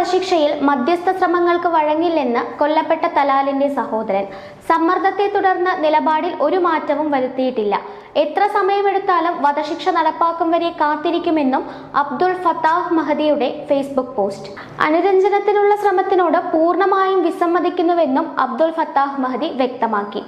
വധശിക്ഷയിൽ മധ്യസ്ഥ ശ്രമങ്ങൾക്ക് വഴങ്ങില്ലെന്ന് കൊല്ലപ്പെട്ട തലാലിന്റെ സഹോദരൻ. സമ്മർദ്ദത്തെ തുടർന്ന് നിലപാടിൽ ഒരു മാറ്റവും വരുത്തിയിട്ടില്ല. എത്ര സമയമെടുത്താലും വധശിക്ഷ നടപ്പാക്കും വരെ കാത്തിരിക്കുമെന്നും അബ്ദുൾ ഫത്താഹ് മഹദിയുടെ ഫേസ്ബുക്ക് പോസ്റ്റ്. അനുരഞ്ജനത്തിനുള്ള ശ്രമത്തിനോട് പൂർണമായും വിസമ്മതിക്കുന്നുവെന്നും അബ്ദുൾ ഫത്താഹ് മഹദി വ്യക്തമാക്കി.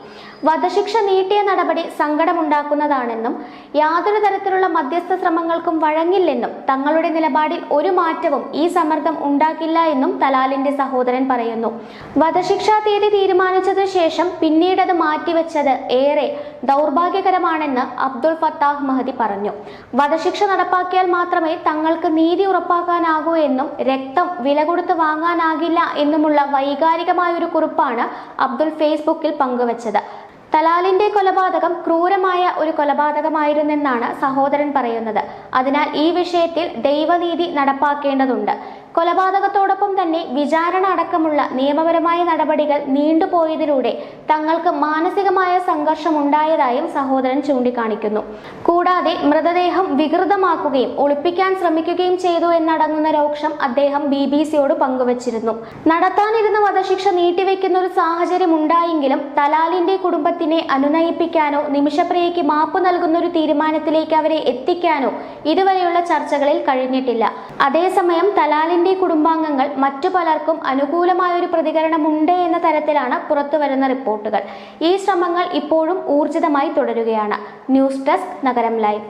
വധശിക്ഷ നീട്ടിയ നടപടി സങ്കടമുണ്ടാക്കുന്നതാണെന്നും യാതൊരു തരത്തിലുള്ള മധ്യസ്ഥ ശ്രമങ്ങൾക്കും വഴങ്ങില്ലെന്നും തങ്ങളുടെ നിലപാടിൽ ഒരു മാറ്റവും ഈ സമ്മർദ്ദം ഉണ്ടാക്കില്ല എന്നും തലാലിന്റെ സഹോദരൻ പറയുന്നു. വധശിക്ഷാ തീയതി തീരുമാനിച്ചതിനു ശേഷം പിന്നീട് അത് മാറ്റിവെച്ചത് ഏറെ ദൗർഭാഗ്യകരമാണെന്ന് അബ്ദുൾ ഫത്താഹ് മഹദി പറഞ്ഞു. വധശിക്ഷ നടപ്പാക്കിയാൽ മാത്രമേ തങ്ങൾക്ക് നീതി ഉറപ്പാക്കാനാകൂ എന്നും രക്തം വില കൊടുത്ത് വാങ്ങാനാകില്ല എന്നുമുള്ള വൈകാരികമായ ഒരു കുറിപ്പാണ് അബ്ദുൾ ഫേസ്ബുക്കിൽ പങ്കുവച്ചത്. തലാലിന്റെ കൊലപാതകം ക്രൂരമായ ഒരു കൊലപാതകമായിരുന്നെന്നാണ് സഹോദരൻ പറയുന്നത്. അതിനാൽ ഈ വിഷയത്തിൽ ദൈവനീതി നടപ്പാക്കേണ്ടതുണ്ട്. കൊലപാതകത്തോടൊപ്പം തന്നെ വിചാരണ അടക്കമുള്ള നിയമപരമായ നടപടികൾ നീണ്ടുപോയതിലൂടെ തങ്ങൾക്ക് മാനസികമായ സംഘർഷം ഉണ്ടായതായും സഹോദരൻ ചൂണ്ടിക്കാണിക്കുന്നു. കൂടാതെ മൃതദേഹം വികൃതമാക്കുകയും ഒളിപ്പിക്കാൻ ശ്രമിക്കുകയും ചെയ്തു എന്നടങ്ങുന്ന രോക്ഷം അദ്ദേഹം ബി ബി സിയോട് പങ്കുവച്ചിരുന്നു. നടത്താനിരുന്ന വധശിക്ഷ നീട്ടിവെക്കുന്ന ഒരു സാഹചര്യം ഉണ്ടായെങ്കിലും തലാലിന്റെ കുടുംബത്തിനെ അനുനയിപ്പിക്കാനോ നിമിഷപ്രിയയ്ക്ക് മാപ്പ് നൽകുന്ന ഒരു തീരുമാനത്തിലേക്ക് അവരെ എത്തിക്കാനോ ഇതുവരെയുള്ള ചർച്ചകളിൽ കഴിഞ്ഞിട്ടില്ല. അതേസമയം തലാലിന്റെ കുടുംബാംഗങ്ങൾ മറ്റു പലർക്കും അനുകൂലമായ ഒരു പ്രതികരണമുണ്ട് എന്ന തരത്തിലാണ് പുറത്തുവരുന്ന റിപ്പോർട്ടുകൾ. ഈ ശ്രമങ്ങൾ ഇപ്പോഴും ഊർജിതമായി തുടരുകയാണ്. ന്യൂസ് ഡെസ്ക് നഗരം ലൈവ്.